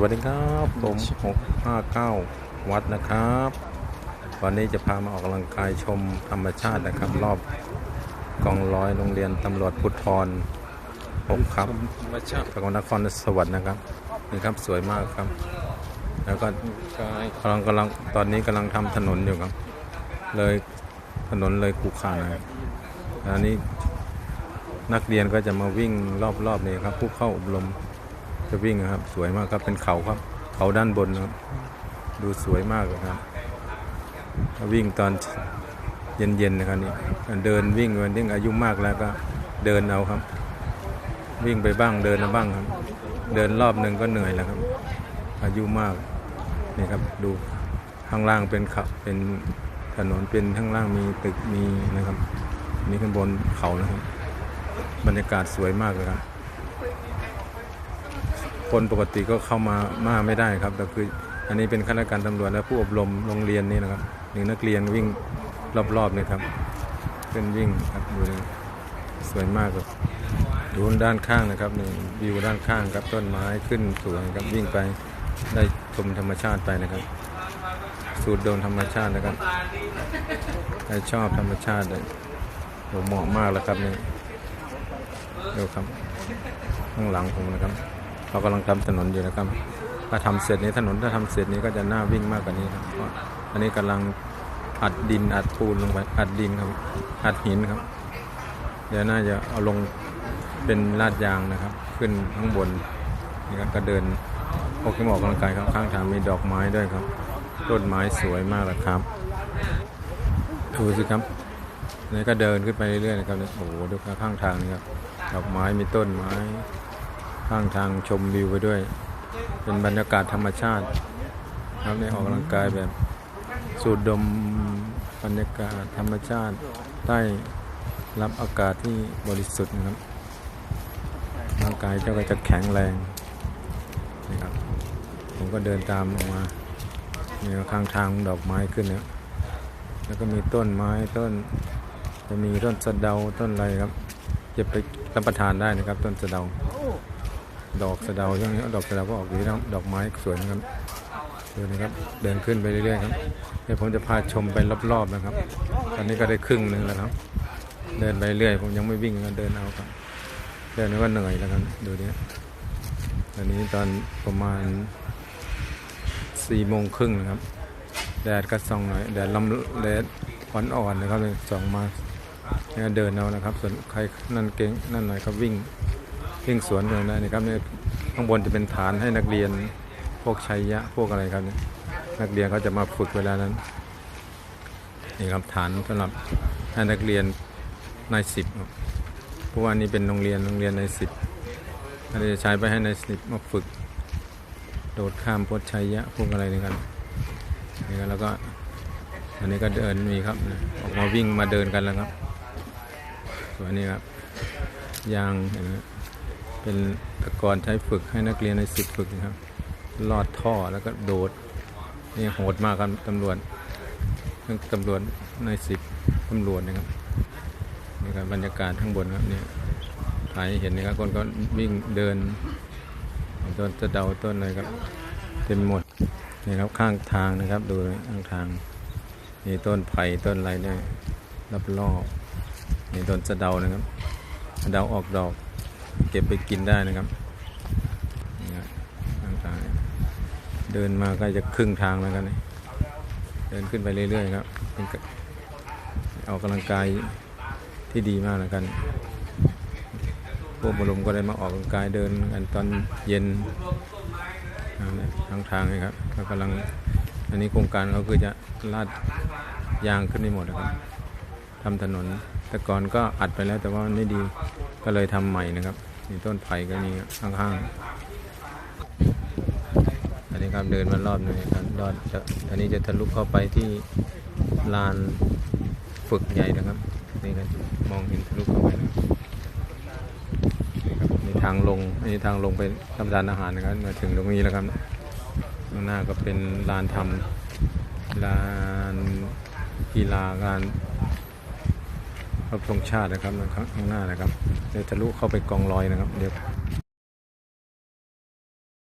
วัสดีครับผม659 วัดนะครับ วันนี้จะพามาออกกำลังกายชมธรรมชาตินะครับ รอบกองร้อยโรงเรียนตำรวจพุทธร6ครับธรรมชาติจังหวัดนครสวรรค์นะครับนี่ครับสวยมากครับ แล้วก็กายกำลังกำลังตอนนี้กำลังทำถนนอยู่ครับ เลยถนนเลยคูขานะครับอันนี้นักเรียนก็จะมาวิ่งรอบๆนี้ครับ ผู้เข้าอบรม จะวิ่งนะครับ สวยมากครับเป็นเขาครับ เขาด้านบนนะครับ ดูสวยมากเลยครับวิ่งตอนเย็นๆนะครับนี่เดินวิ่งวันนี้อายุมากแล้วก็เดินเอาครับ วิ่งไปบ้างเดินมาบ้างครับ เดินรอบหนึ่งก็เหนื่อยแล้วครับ อายุมากนี่ครับดูข้างล่างเป็นเขาเป็นถนนเป็นข้างล่างมีตึกมีนะครับนี่ข้างบนเขานะครับ บรรยากาศสวยมากเลยครับ คนปกติก็เข้ามามาไม่ได้ครับแต่คืออันนี้เป็นข้าราชการตำรวจและผู้อบรมโรงเรียนนี่นะครับหนึ่งนักเรียนวิ่งรอบๆเนี่ยครับขึ้นวิ่งครับดูสวยมากครับดูด้านข้างนะครับนี่วิวด้านข้างครับต้นไม้ขึ้นสวยครับวิ่งไปได้ชมธรรมชาติไปนะครับ สูดดมธรรมชาตินะครับใครชอบธรรมชาติเลยโอ้เหมาะมากแล้วครับนี่ดูครับข้างหลังผมนะครับ เรากำลังทำถนนอยู่นะครับถ้าทำเสร็จนี้ถนนถ้าทำเสร็จนี้ก็จะน่าวิ่งมากกว่านี้ครับเพราะอันนี้กำลังอัดดินอัดปูนลงไปอัดดินครับ อัดหินครับ เดี๋ยวน่าจะเอาลงเป็นลาดยางนะครับ ขึ้นข้างบนนี่ครับก็เดินออกขึ้นออกกำลังกายครับข้างทางมีดอกไม้ด้วยครับต้นไม้สวยมากเลยครับดูสิครับนี่ก็เดินขึ้นไปเรื่อยๆนะครับโอ้โหดูข้างทางนี่ครับดอกไม้มีต้นไม้ ข้างทางชมวิวไปด้วย เป็นบรรยากาศธรรมชาติครับในออกกำลังกายแบบสูดดมบรรยากาศธรรมชาติใต้รับอากาศที่บริสุทธิ์นะครับร่างกายเจ้าก็จะแข็งแรงนะครับผมก็เดินตามออกมามีข้างทางดอกไม้ขึ้นเนี่ยแล้วก็มีต้นไม้ต้น จะมีต้นสะเดาต้นอะไรครับจะไปรับประทานได้นะครับ ต้นสะเดา ดอกสะเดาช่วงนี้ดอกสะเดาก็ออกอยู่แล้วดอกไม้สวยนะครับดูนะครับเดินขึ้นไปเรื่อยๆครับเดี๋ยวผมจะพาชมไปรอบๆนะครับ ตอนนี้ก็ได้ครึ่งหนึ่งแล้วครับ เดินไปเรื่อยผมยังไม่วิ่งนะเดินเอาครับเดินนี่ก็เหนื่อยแล้วครับดูดิตอนนี้ตอนประมาณสี่โมงครึ่งนะครับ แดดก็ส่องหน่อยแดดลำแดดอ่อนๆนะครับเลยส่องมาเนี่ยเดินเอานะครับ ส่วนใครนั่นเก่งนั่นหน่อยก็วิ่ง วิ่งสวนกันได้นะครับเนี่ยข้างบนจะเป็นฐานให้นักเรียนพวกชัยยะพวกอะไรครับเนี่ยนักเรียนเขาจะมาฝึกเวลานั้นนี่ครับฐานสำหรับให้นักเรียนในสิบเพราะว่านี่เป็นโรงเรียนโรงเรียนในสิบอันนี้จะใช้ไปให้ในสิบมาฝึก โดดข้ามพวกชัยยะพวกอะไรนี่ครับนี่ครับแล้วก็อันนี้ก็เดินมีครับออกมาวิ่งมาเดินกันแล้วครับสวนนี้ครับ ยางเห็นไหมเป็นตะกอนใช้ฝึกให้นักเรียนในสิบฝึกนะครับ ลอดท่อแล้วก็โดดนี่โหดมากครับตำรวจทั้งตำรวจในสิบตำรวจนะครับนี่ครับบรรยากาศข้างบนครับเนี่ยถ่ายเห็นนะครับคนก็วิ่งเดินต้นจะเดาต้นอะไรครับเต็มหมดนี่ครับข้างทางนะครับ ดูข้างทางนี่ต้นไผ่ต้นอะไรเนี่ยรอบๆนี่ต้นสะเดานะครับ ดาออกดอก เก็บไปกินได้นะครับนี่ครับต่างเดินมากล้จะครึ่งทางแล้วกันเดินขึ้นไปเรื่อยๆครับเป็นออกกำลังกายที่ดีมากแล้วกัน พวกบรมก็ได้มาออกกำลังกายเดินกันตอนเย็นทางทางเลยครับก็กำลังอันนี้โครงการเขาคือจะลาดยางขึ้นให้หมดนะครับ ทำถนน แต่ก่อนก็อัดไปแล้วแต่ว่ามันไม่ดีก็เลยทำใหม่นะครับมีต้นไผ่ก็มีข้างๆอันนี้ครับเดินมารอบหนึงครับรอดจะอันนี้จะทะลุเข้าไปที่ลานฝึกใหญ่นะครับนี่ครับมองเห็นทะลุเข้าไปนะครับนี่ครับมีทางลงอันนี้ทางลงไปรับประทานอาหารนะครับมาถึงตรงนี้แล้วครับข้างหน้าก็เป็นลานทำลานกีฬาการ รบธงชาตินะครับข้างหน้านะครับเดี๋ยวทะลุเข้าไปกองลอยนะครับเดี๋ยว